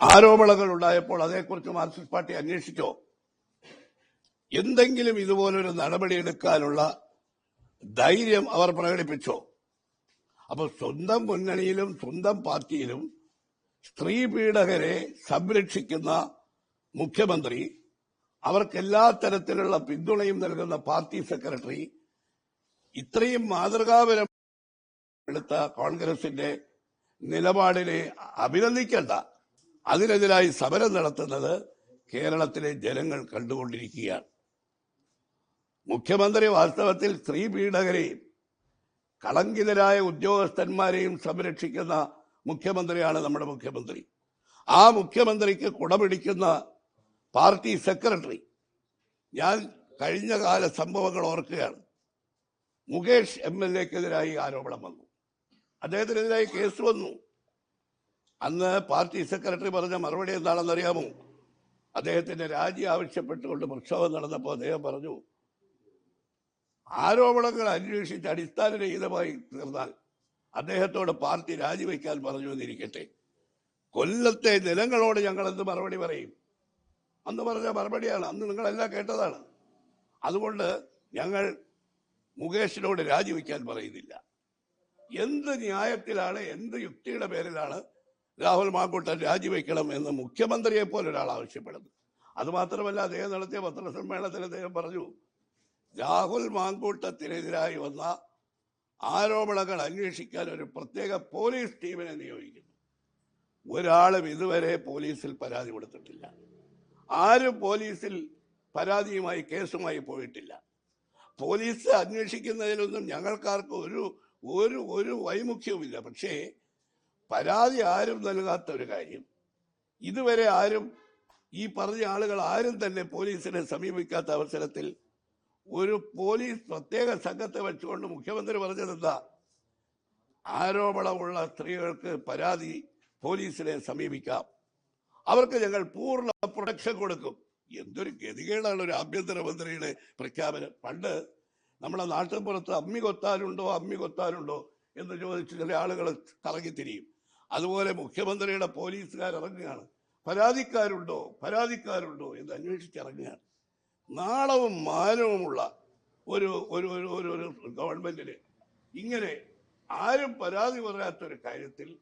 ആരോപണങ്ങൾ ഉണ്ടായപ്പോൾ അതേക്കുറിച്ച് മാർക്സിസ്റ്റ് പാർട്ടി അന്വേഷിച്ചോ? എന്തെങ്കിലും ഇതുപോലൊരു നടപടി എടുക്കാനുള്ള ധൈര്യം അവർ പ്രകടിപ്പിച്ചോ? അപ്പൊ സ്വന്തം മുന്നണിയിലും സ്വന്തം പാർട്ടിയിലും സ്ത്രീ പീഡകരെ സംരക്ഷിക്കുന്ന മുഖ്യമന്ത്രി അവർക്ക് എല്ലാ തരത്തിലുള്ള പിന്തുണയും നൽകുന്ന പാർട്ടി സെക്രട്ടറി ഇത്രയും മാതൃകാപരം എടുത്ത കോൺഗ്രസിന്റെ നിലപാടിനെ അഭിനന്ദിക്കേണ്ട. അതിനെതിരായി സമരം നടത്തുന്നത് കേരളത്തിലെ ജനങ്ങൾ കണ്ടുകൊണ്ടിരിക്കുകയാണ്. മുഖ്യമന്ത്രി വാസ്തവത്തിൽ സ്ത്രീ പീഡകരെയും കളങ്കിതരായ ഉദ്യോഗസ്ഥന്മാരെയും സംരക്ഷിക്കുന്ന മുഖ്യമന്ത്രിയാണ് നമ്മുടെ മുഖ്യമന്ത്രി. ആ മുഖ്യമന്ത്രിക്ക് കുടപിടിക്കുന്ന പാർട്ടി സെക്രട്ടറി. ഞാൻ കഴിഞ്ഞ കാല സംഭവങ്ങൾ ഓർക്കുകയാണ്. മുകേഷ് എം എൽ എക്കെതിരായി ആരോപണം വന്നു. അദ്ദേഹത്തിനെതിരായി കേസ് വന്നു. അന്ന് പാർട്ടി സെക്രട്ടറി പറഞ്ഞ മറുപടി എന്താണെന്ന് അറിയാമോ അദ്ദേഹത്തിന്റെ രാജി ആവശ്യപ്പെട്ടുകൊണ്ട് പ്രക്ഷോഭം നടന്നപ്പോൾ അദ്ദേഹം പറഞ്ഞു ആരോപണങ്ങൾ അന്വേഷിച്ച് അടിസ്ഥാനരഹിതമായി തീർന്നാൽ അദ്ദേഹത്തോട് പാർട്ടി രാജിവെക്കാൻ പറഞ്ഞു എന്നിരിക്കട്ടെ. കൊല്ലത്തെ ജനങ്ങളോട് ഞങ്ങൾ എന്ത് മറുപടി പറയും? അന്ന് പറഞ്ഞ മറുപടിയാണ്. അന്ന് നിങ്ങളെല്ലാം കേട്ടതാണ്. അതുകൊണ്ട് ഞങ്ങൾ മുകേഷിനോട് രാജിവെക്കാൻ പറയുന്നില്ല. എന്ത് ന്യായത്തിലാണ് എന്ത് യുക്തിയുടെ പേരിലാണ് രാഹുൽ മാങ്കൂട്ടൻ രാജിവെക്കണം എന്ന് മുഖ്യമന്ത്രിയെ പോലെ ഒരാൾ ആവശ്യപ്പെടുന്നു. അതുമാത്രമല്ല അദ്ദേഹം നടത്തിയ പത്രസമ്മേളനത്തിൽ അദ്ദേഹം പറഞ്ഞു രാഹുൽ മാങ്കൂട്ടത്തിനെതിരായി വന്ന ആരോപണങ്ങൾ അന്വേഷിക്കാൻ ഒരു പ്രത്യേക പോലീസ് ടീമിനെ നിയോഗിക്കുന്നു. ഒരാളും ഇതുവരെ പോലീസിൽ പരാതി കൊടുത്തിട്ടില്ല. ആരും പോലീസിൽ പരാതിയുമായി കേസുമായി പോയിട്ടില്ല. പോലീസ് അന്വേഷിക്കുന്നതിലൊന്നും ഞങ്ങൾക്കാർക്ക് ഒരു ഒരു ഒരു വൈമുഖ്യവുമില്ല പക്ഷേ പരാതി ആരും നൽകാത്ത ഒരു കാര്യം. ഇതുവരെ ആരും ഈ പറഞ്ഞ ആളുകൾ ആരും തന്നെ പോലീസിനെ സമീപിക്കാത്ത അവസരത്തിൽ ഒരു പോലീസ് പ്രത്യേക സംഘത്തെ വെച്ചുകൊണ്ട് മുഖ്യമന്ത്രി പറഞ്ഞത് എന്താ? ആരോപണമുള്ള സ്ത്രീകൾക്ക് പരാതി പോലീസിനെ സമീപിക്കാം. അവർക്ക് ഞങ്ങൾ പൂർണ പ്രൊട്ടക്ഷൻ കൊടുക്കും. എന്തൊരു ഗതികേടാണ് ഒരു ആഭ്യന്തരമന്ത്രിയുടെ പ്രഖ്യാപനം. പണ്ട് നമ്മുടെ നാട്ടിൻ പുറത്ത് അമ്മി കൊത്താനുണ്ടോ അമ്മി കൊത്താനുണ്ടോ എന്ന് ചോദിച്ച് ചില ആളുകൾ കറങ്ങിത്തിരിയും അതുപോലെ മുഖ്യമന്ത്രിയുടെ പോലീസുകാർ ഇറങ്ങുകയാണ് പരാതിക്കാരുണ്ടോ? പരാതിക്കാരുണ്ടോ എന്ന് അന്വേഷിച്ചിറങ്ങുകയാണ്. നാളവും മാനവുമുള്ള ഒരു ഒരു ഒരു ഒരു ഗവൺമെന്റിന് ഇങ്ങനെ ആരും പരാതി പറയാത്തൊരു കാര്യത്തിൽ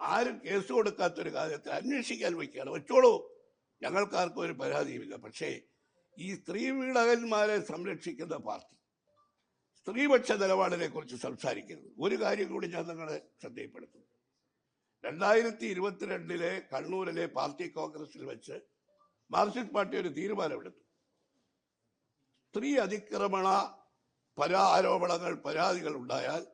ആരും കേസ് കൊടുക്കാത്തൊരു കാര്യത്തിൽ അന്വേഷിക്കാൻ വയ്ക്കുകയാണ്. വെച്ചോളൂ ഞങ്ങൾക്കാർക്കും ഒരു പരാതിയുമില്ല. പക്ഷേ ഈ സ്ത്രീ പീഡകന്മാരെ സംരക്ഷിക്കുന്ന പാർട്ടി സ്ത്രീപക്ഷ നിലപാടിനെ കുറിച്ച് സംസാരിക്കരുത്. ഒരു കാര്യം കൂടി ഞാൻ നിങ്ങളെ ശ്രദ്ധയിൽപ്പെടുത്തുന്നു. രണ്ടായിരത്തി ഇരുപത്തിരണ്ടിലെ കണ്ണൂരിലെ പാർട്ടി കോൺഗ്രസിൽ വെച്ച് മാർക്സിസ്റ്റ് പാർട്ടി ഒരു തീരുമാനമെടുത്തു. സ്ത്രീ അതിക്രമണ പരാ ആരോപണങ്ങൾ പരാതികൾ ഉണ്ടായാൽ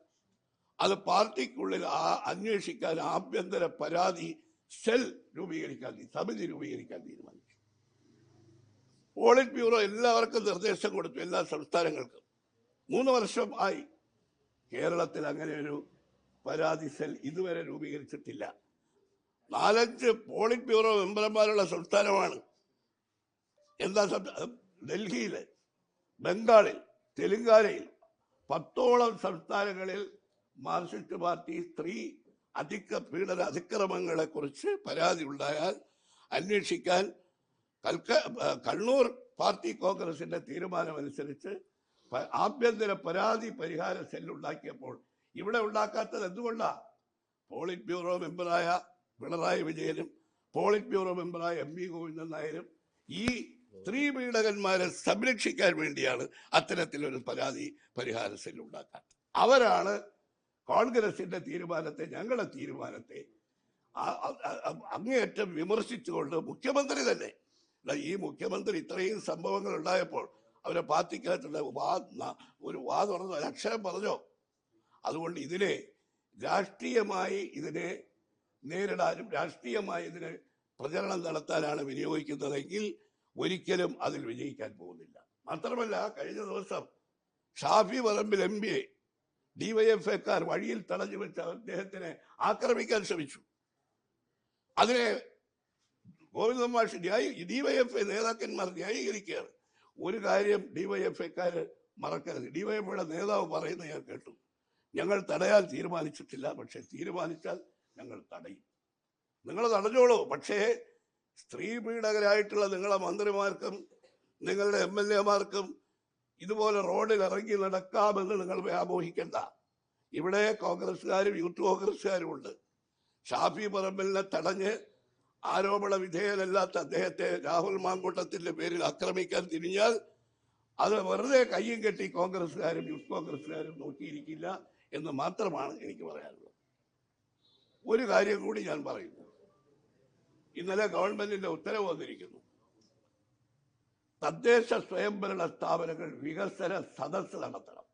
അത് പാർട്ടിക്കുള്ളിൽ ആ- അന്വേഷിക്കാൻ ആഭ്യന്തര പരാതി സെൽ രൂപീകരിക്കാൻ സമിതി രൂപീകരിക്കാൻ തീരുമാനിച്ചു. പോളിറ്റ് ബ്യൂറോ എല്ലാവർക്കും നിർദ്ദേശം കൊടുത്തു എല്ലാ സംസ്ഥാനങ്ങൾക്കും. മൂന്ന് വർഷം ആയി. കേരളത്തിൽ അങ്ങനെ ഒരു പരാതി സെൽ ഇതുവരെ രൂപീകരിച്ചിട്ടില്ല. നാലഞ്ച് പോളിറ്റ് ബ്യൂറോ മെമ്പർമാരുള്ള സംസ്ഥാനമാണ്. എന്താ ഡൽഹിയിൽ ബംഗാളിൽ തെലുങ്കാനയിൽ പത്തോളം സംസ്ഥാനങ്ങളിൽ മാർക്സിസ്റ്റ് പാർട്ടി സ്ത്രീ അധിക പീഡന അതിക്രമങ്ങളെ കുറിച്ച് പരാതി ഉണ്ടായാൽ അന്വേഷിക്കാൻ കൽക്ക കണ്ണൂർ പാർട്ടി കോൺഗ്രസിന്റെ തീരുമാനമനുസരിച്ച് ആഭ്യന്തര പരാതി പരിഹാര സെല്ലുണ്ടാക്കിയപ്പോൾ ഇവിടെ ഉണ്ടാക്കാത്തത് എന്തുകൊണ്ടാ? പോളിറ്റ് ബ്യൂറോ മെമ്പറായ പിണറായി വിജയനും പോളിറ്റ് ബ്യൂറോ മെമ്പറായ എം വി ഗോവിന്ദൻ നായരും ഈ സ്ത്രീ പീഡകന്മാരെ സംരക്ഷിക്കാൻ വേണ്ടിയാണ് അത്തരത്തിലൊരു പരാതി പരിഹാര സെൽ ഉണ്ടാക്കാൻ അവരാണ് കോൺഗ്രസിന്റെ തീരുമാനത്തെ ഞങ്ങളുടെ തീരുമാനത്തെ അങ്ങേയറ്റം വിമർശിച്ചുകൊണ്ട് മുഖ്യമന്ത്രി തന്നെ. ഈ മുഖ്യമന്ത്രി ഇത്രയും സംഭവങ്ങൾ ഉണ്ടായപ്പോൾ അവരെ പാർട്ടിക്കകത്തുള്ള വാ ഒരു വാ തുറന്നു അക്ഷരം പറഞ്ഞോ? അതുകൊണ്ട് ഇതിനെ രാഷ്ട്രീയമായി ഇതിനെ നേരിടാനും രാഷ്ട്രീയമായി ഇതിനെ പ്രചരണം നടത്താനാണ് വിനിയോഗിക്കുന്നതെങ്കിൽ ഒരിക്കലും അതിൽ വിജയിക്കാൻ പോകുന്നില്ല. മാത്രമല്ല കഴിഞ്ഞ ദിവസം ഷാഫി പറമ്പിൽ എം പി ഡിവൈഎഫ് എക്കാർ വഴിയിൽ തടഞ്ഞു വെച്ച് അദ്ദേഹത്തിനെ ആക്രമിക്കാൻ ശ്രമിച്ചു. അതിനെ ഗോവിന്ദ മാഷ് ന്യായി ഡിവൈഎഫ് നേതാക്കന്മാർ ന്യായീകരിക്കുകയാണ്. ഒരു കാര്യം ഡിവൈഎഫ് എക്കാർ മറക്കരുത്. ഡിവൈഎഫ്ഐയുടെ നേതാവ് പറയുന്നത് ഞാൻ കേട്ടു. ഞങ്ങൾ തടയാൻ തീരുമാനിച്ചിട്ടില്ല. പക്ഷെ തീരുമാനിച്ചാൽ ഞങ്ങൾ തടയും. നിങ്ങൾ തടഞ്ഞോളൂ. പക്ഷേ സ്ത്രീ പീഡകരായിട്ടുള്ള നിങ്ങളെ മന്ത്രിമാർക്കും നിങ്ങളുടെ എം എൽ എമാർക്കും ഇതുപോലെ റോഡിൽ ഇറങ്ങി നടക്കാമെന്ന് നിങ്ങൾ വ്യാമോഹിക്കണ്ട. ഇവിടെ കോൺഗ്രസ്സുകാരും യൂത്ത് കോൺഗ്രസ്സുകാരും ഉണ്ട്. ഷാഫി പറമ്പലിനെ തടഞ്ഞ് ആരോപണ വിധേയനല്ലാത്ത അദ്ദേഹത്തെ രാഹുൽ മാങ്കൂട്ടത്തിന്റെ പേരിൽ ആക്രമിക്കാൻ തിരിഞ്ഞാൽ അത് വെറുതെ കയ്യും കെട്ടി കോൺഗ്രസ്സുകാരും യൂത്ത് കോൺഗ്രസ്സുകാരും നോക്കിയിരിക്കില്ല. എന്ന് മാത്രമാണ് എനിക്ക് പറയാനുള്ളത്. ഒരു കാര്യം കൂടി ഞാൻ പറയുന്നു. ഇന്നലെ ഗവൺമെന്റിന്റെ ഉത്തരവ് വന്നിരിക്കുന്നു. തദ്ദേശ സ്വയംഭരണ സ്ഥാപനങ്ങൾ വികസന സദസ്സ് നടത്തണം.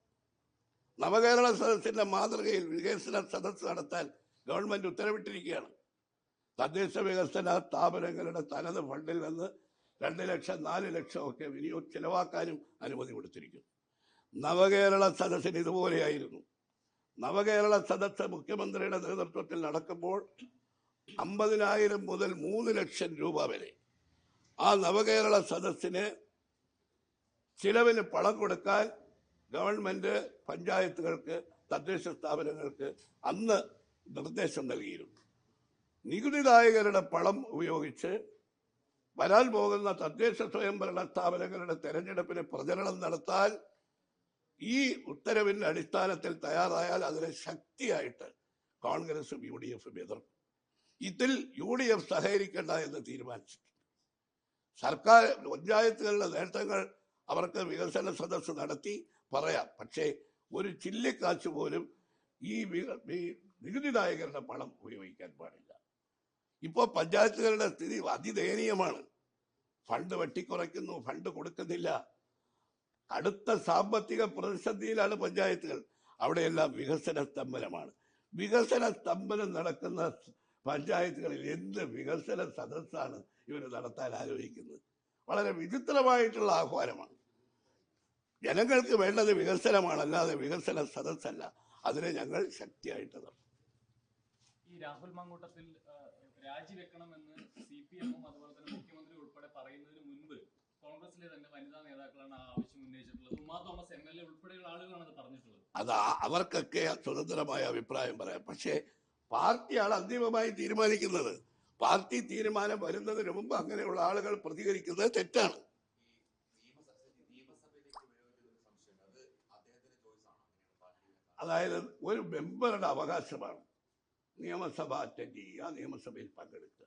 നവകേരള സദസ്സിന്റെ മാതൃകയിൽ വികസന സദസ്സ് നടത്താൻ ഗവൺമെന്റ് ഉത്തരവിട്ടിരിക്കുകയാണ്. തദ്ദേശ വികസന സ്ഥാപനങ്ങളുടെ തനത് ഫണ്ടിൽ നിന്ന് രണ്ട് ലക്ഷം നാല് ലക്ഷം ഒക്കെ വിനിയോഗ ചെലവാക്കാനും അനുമതി കൊടുത്തിരിക്കുന്നു. നവകേരള സദസ്സിന് ഇതുപോലെയായിരുന്നു. നവകേരള സദസ്സ് മുഖ്യമന്ത്രിയുടെ നേതൃത്വത്തിൽ നടക്കുമ്പോൾ അമ്പതിനായിരം മുതൽ മൂന്ന് ലക്ഷം രൂപ വരെ. ആ നവകേരള സദസ്സിന് ചിലവിന് പണം കൊടുക്കാൻ ഗവൺമെന്റ് പഞ്ചായത്തുകൾക്ക് തദ്ദേശ സ്ഥാപനങ്ങൾക്ക് അന്ന് നിർദ്ദേശം നൽകിയിരുന്നു. നികുതിദായകരുടെ പണം ഉപയോഗിച്ച് വരാൻ പോകുന്ന തദ്ദേശ സ്വയംഭരണ സ്ഥാപനങ്ങളുടെ തെരഞ്ഞെടുപ്പിന് പ്രചരണം നടത്താൻ ഈ ഉത്തരവിന്റെ അടിസ്ഥാനത്തിൽ തയ്യാറായാൽ അതിനെ ശക്തിയായിട്ട് കോൺഗ്രസും യു ഡി എഫും എതിർക്കും. ഇതിൽ യു ഡി എഫ് സഹകരിക്കേണ്ട എന്ന് തീരുമാനിച്ചിട്ടുണ്ട്. സർക്കാർ പഞ്ചായത്തുകളുടെ നേട്ടങ്ങൾ അവർക്ക് വികസന സദസ്സ് നടത്തി പറയാം. പക്ഷേ ഒരു ചില്ലിക്കാശ് പോലും ഈ നികുതിദായകരുടെ പണം ഉപയോഗിക്കാൻ പാടില്ല. ഇപ്പോൾ പഞ്ചായത്തുകളുടെ സ്ഥിതി അതിദയനീയമാണ്. ഫണ്ട് വെട്ടിക്കുറയ്ക്കുന്നു ഫണ്ട് കൊടുക്കുന്നില്ല. അടുത്ത സാമ്പത്തിക പ്രതിസന്ധിയിലാണ് പഞ്ചായത്തുകൾ. അവിടെയെല്ലാം വികസന സ്തംഭനമാണ്. വികസന സ്തംഭനം നടക്കുന്ന പഞ്ചായത്തുകളിൽ എന്ത് വികസന സദസ്സാണ് ഇവർ നടത്താൻ ആലോചിക്കുന്നത് വളരെ വിചിത്രമായിട്ടുള്ള ആഹ്വാനമാണ്. ജനങ്ങൾക്ക് വേണ്ടത് വികസനമാണ് അല്ലാതെ വികസന സദസ്സല്ല. അതിനെ ഞങ്ങൾ ശക്തിയായിട്ട് നടത്തും. ഈ രാഹുൽ മങ്കൂട്ടത്തിൽ രാജിവെക്കണമെന്ന് സി പി എമ്മും അതുപോലെ തന്നെ മുഖ്യമന്ത്രി ഉൾപ്പെടെ പറയുന്നതിന് മുൻപ് കോൺഗ്രസിലെ തന്നെ വനിതാ നേതാക്കളാണ് ആ ആവശ്യം അത് അവർക്കൊക്കെ സ്വതന്ത്രമായ അഭിപ്രായം പറയാം. പക്ഷേ പാർട്ടിയാണ് അന്തിമമായി തീരുമാനിക്കുന്നത്. പാർട്ടി തീരുമാനം വരുന്നതിന് മുമ്പ് അങ്ങനെയുള്ള ആളുകൾ പ്രതികരിക്കുന്നത് തെറ്റാണ്. അതായത് ഒരു മെമ്പറുടെ അവകാശമാണ് നിയമസഭ അറ്റൻഡ് ചെയ്യുക നിയമസഭയിൽ പങ്കെടുക്കുക.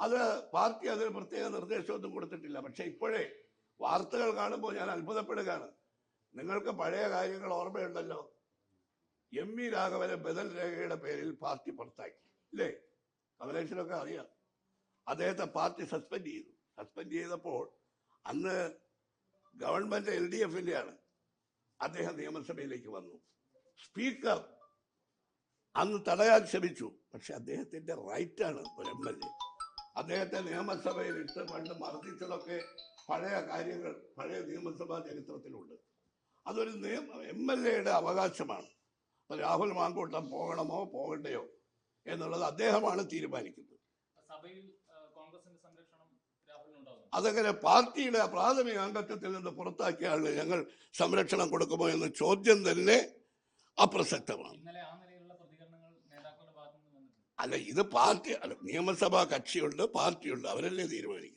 അത് പാർട്ടി അതിന് പ്രത്യേക നിർദ്ദേശമൊന്നും കൊടുത്തിട്ടില്ല. പക്ഷെ ഇപ്പോഴേ വാർത്തകൾ കാണുമ്പോൾ ഞാൻ അത്ഭുതപ്പെടുകയാണ്. നിങ്ങൾക്ക് പഴയ കാര്യങ്ങൾ ഓർമ്മയുണ്ടല്ലോ? എം വി രാഘവനെ ബദൽ രേഖയുടെ പേരിൽ പാർട്ടി പുറത്താക്കി. ഇല്ലേ? കമലേഷനൊക്കെ അറിയാം. അദ്ദേഹത്തെ പാർട്ടി സസ്പെൻഡ് ചെയ്തു. സസ്പെൻഡ് ചെയ്തപ്പോൾ അന്ന് ഗവൺമെന്റ് എൽ ഡി എഫിന്റെ ആണ് അദ്ദേഹം നിയമസഭയിലേക്ക് വന്നു. സ്പീക്കർ അന്ന് തടയാൻ ശ്രമിച്ചു. പക്ഷെ അദ്ദേഹത്തിന്റെ റൈറ്റാണ് ഒരു എം എൽ എ. അദ്ദേഹത്തെ നിയമസഭയിൽ ഇട്ട് പണ്ട് മർദ്ദിച്ചതൊക്കെ പഴയ കാര്യങ്ങൾ പഴയ നിയമസഭാ ചരിത്രത്തിലുണ്ട്. അതൊരു നിയമ എം എൽ എയുടെ അവകാശമാണ്. അപ്പൊ രാഹുൽ മാങ്കൂട്ടം പോകണമോ പോകണ്ടയോ എന്നുള്ളത് അദ്ദേഹമാണ് തീരുമാനിക്കുന്നത്. അതങ്ങനെ പാർട്ടിയുടെ പ്രാഥമിക അംഗത്വത്തിൽ നിന്ന് പുറത്താക്കിയ ആളിന് ഞങ്ങൾ സംരക്ഷണം കൊടുക്കുമോ എന്ന ചോദ്യം തന്നെ അപ്രസക്തമാണ്. അല്ല ഇത് പാർട്ടി അല്ല നിയമസഭാ കക്ഷിയുണ്ട് പാർട്ടിയുണ്ട് അവരല്ലേ തീരുമാനിക്കുന്നത്?